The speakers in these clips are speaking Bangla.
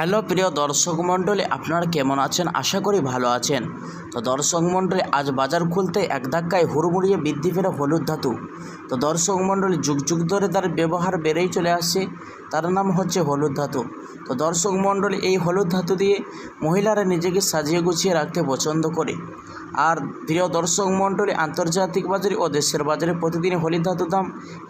হ্যালো প্রিয় দর্শক মণ্ডলী, আপনারা কেমন আছেন? আশা করি ভালো আছেন। তো দর্শক মণ্ডলী, আজ বাজার খুলতে এক ধাক্কায় হুড়মুড়িয়ে বৃদ্ধি পেল হলুদ ধাতু। তো দর্শক মণ্ডলী, যুগ যুগ ধরে তার ব্যবহার বেড়েই চলে আসছে। তার নাম হচ্ছে হলুদ ধাতু। তো দর্শক মণ্ডলী, এই হলুদ ধাতু দিয়ে মহিলারা নিজেকে সাজিয়ে গুছিয়ে রাখতে পছন্দ করে। আর প্রিয় দর্শক মণ্ডলী, আন্তর্জাতিক বাজারে ও দেশের বাজারে প্রতিদিন হলুদ ধাতুর দাম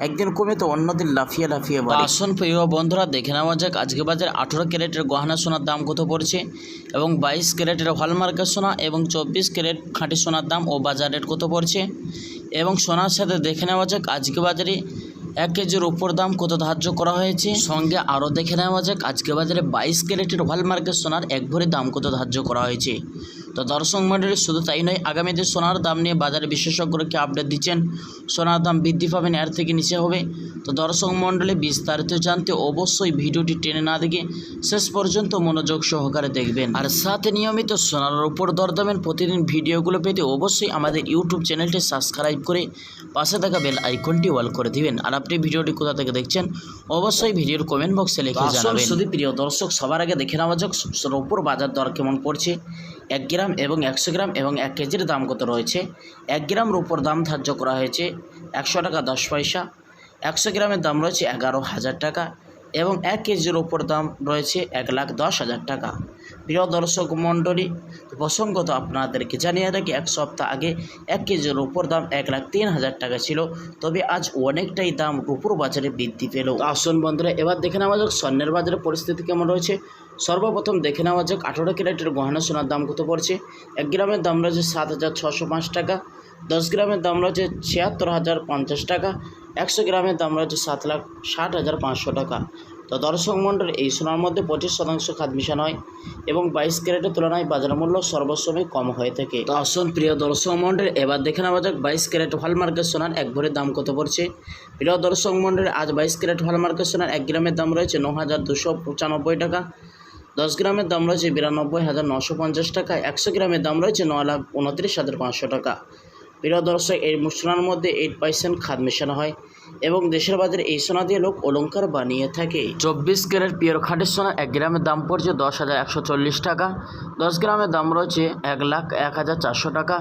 একদিন কমে তো অন্যদিন লাফিয়ে লাফিয়ে বাড়ে। আসুন প্রিয় বন্ধুরা, দেখে নেওয়া যাক আজকে বাজারে আঠেরো ক্যারেটের গহনা সোনার দাম কত পড়ছে এবং বাইশ ক্যারেটের হলমার্কের সোনা এবং চব্বিশ ক্যারেট খাঁটি সোনার দাম ও বাজার রেট কত পড়ছে এবং সোনার সাথে দেখে নেওয়া যাক আজকে বাজারে এক কেজির উপর দাম কত ধার্য করা হয়েছে। সঙ্গে আরও দেখে নেওয়া যাক আজকে বাজারে বাইশ ক্যারেটের হলমার্কের সোনার এক ভরি দাম কত ধার্য করা হয়েছে। তো দর্শক মণ্ডলী শুধু তাই নয় আগামীতে সোনার দাম নিয়ে বাজারে বিশেষজ্ঞরা আপডেট দিচ্ছেন। সোনার দাম বৃদ্ধি পাবেন এর থেকে নিচে হবে। তো দর্শক মণ্ডলী বিস্তারিত জানতে অবশ্যই ভিডিওটি টেনে না দেখে শেষ পর্যন্ত মনোযোগ সহকারে দেখবেন। আর সাথে নিয়মিত সোনার উপর দরদামের প্রতিদিন ভিডিওগুলো পেতে অবশ্যই আমাদের ইউটিউব চ্যানেলটি সাবস্ক্রাইব করে পাশে থাকা বেল আইকনটি অল করে দিবেন। আর আপনি ভিডিওটি কোথা থেকে দেখছেন অবশ্যই ভিডিওর কমেন্ট বক্সে লিখে জানাবেন। শুধু প্রিয় দর্শক সবার আগে দেখে নেওয়া যাক রূপোর বাজার দর কেমন পড়ছে। এক গ্রাম এবং একশো গ্রাম এবং এক কেজির দাম কত রয়েছে? এক গ্রাম রূপর দাম ধার্য করা হয়েছে একশো টাকা দশ পয়সা। একশো গ্রামের দাম রয়েছে এগারো হাজার টাকা। এবং এক কেজির ওপর দাম রয়েছে এক লাখ দশ হাজার টাকা। প্রিয় দর্শক মণ্ডলী, প্রসঙ্গত আপনাদেরকে জানিয়ে রাখি, এক সপ্তাহ আগে এক কেজির ওপর দাম এক লাখ তিন হাজার টাকা ছিল। তবে আজ অনেকটাই দাম রূপোর বাজারে বৃদ্ধি পেল। আসুন বন্ধুরা, এবার দেখে নেওয়া যাক স্বর্ণের বাজারে পরিস্থিতি কেমন রয়েছে। সর্বপ্রথম দেখে নেওয়া যাক, আঠারো ক্যারেটের গহনা সোনার দাম কত পড়ছে? এক গ্রামের দাম রয়েছে সাত হাজার ছশো পাঁচ টাকা, দশ গ্রামের দাম রয়েছে ছিয়াত্তর হাজার পঞ্চাশ টাকা একশো গ্রামের দাম রয়েছে সাত লাখ ষাট হাজার পাঁচশো টাকা। তো দর্শক মণ্ডল, এই সোনার মধ্যে পঁচিশ শতাংশ খাদ মিশানো হয় এবং বাইশ ক্যারেটের তুলনায় বাজার মূল্য সর্বসময় কম হয়ে থাকে। তো আসুন প্রিয় দর্শক মণ্ডল, এবার দেখে নেওয়া যাক বাইশ ক্যারেট হলমার্কের সোনার এক ভরির দাম কত পড়ছে। প্রিয় দর্শক মণ্ডল, আজ বাইশ ক্যারেট হলমার্কের সোনার এক গ্রামের দাম রয়েছে ন হাজার দুশো পঁচানব্বই টাকা। দশ গ্রামের দাম রয়েছে বিরানব্বই হাজার নশো পঞ্চাশ টাকা। একশো গ্রামের দাম রয়েছে ন লাখ উনত্রিশ হাজার পাঁচশো টাকা। প্রিয় দর্শক এই সোনার মধ্যে এইট পার্সেন্ট খাদ মেশানো হয় এবং দেশের বাজারে এই সোনা দিয়ে লোক অলঙ্কার বানিয়ে থাকে। চব্বিশ ক্যারেট পিওর খাটের সোনা এক গ্রামের দাম পড়ছে দশ হাজার একশো চল্লিশ টাকা, দশ গ্রামের দাম রয়েছে এক লাখ এক হাজার চারশো টাকা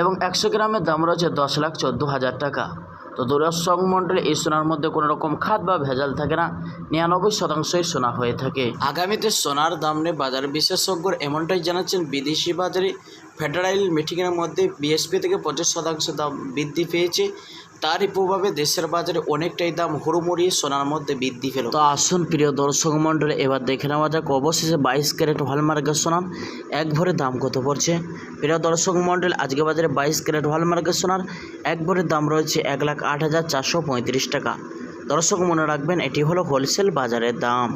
এবং একশো গ্রামের দাম রয়েছে দশ লাখ চোদ্দ হাজার টাকা। তো দর্শক মণ্ডলে এই সোনার মধ্যে কোনো রকম খাদ বা ভেজাল থাকে না, নিরানব্বই শতাংশই সোনা হয়ে থাকে। আগামীতে সোনার দাম নিয়ে বাজার বিশেষজ্ঞর এমনটাই জানাচ্ছেন বিদেশি বাজারে ফেডারেল মিটিংয়ের মধ্যে বিএসপি থেকে পঁচিশ শতাংশ দাম বৃদ্ধি পেয়েছে। তারই প্রভাবে দেশের বাজারে অনেকটাই দাম হুড়মুড়িয়ে সোনার মধ্যে বৃদ্ধি পেল। তো আসুন প্রিয় দর্শক মণ্ডলে, এবার দেখে নেওয়া যাক অবশেষে বাইশ ক্যারেট হলমার্কের সোনার এক ভরে দাম কত পড়ছে। প্রিয় দর্শক মণ্ডল, আজকে বাজারে বাইশ ক্যারেট হলমার্কের সোনার এক ভরের দাম রয়েছে এক লাখ আট হাজার চারশো পঁয়ত্রিশ টাকা। দর্শক মনে রাখবেন, এটি হলো হোলসেল বাজারের দাম।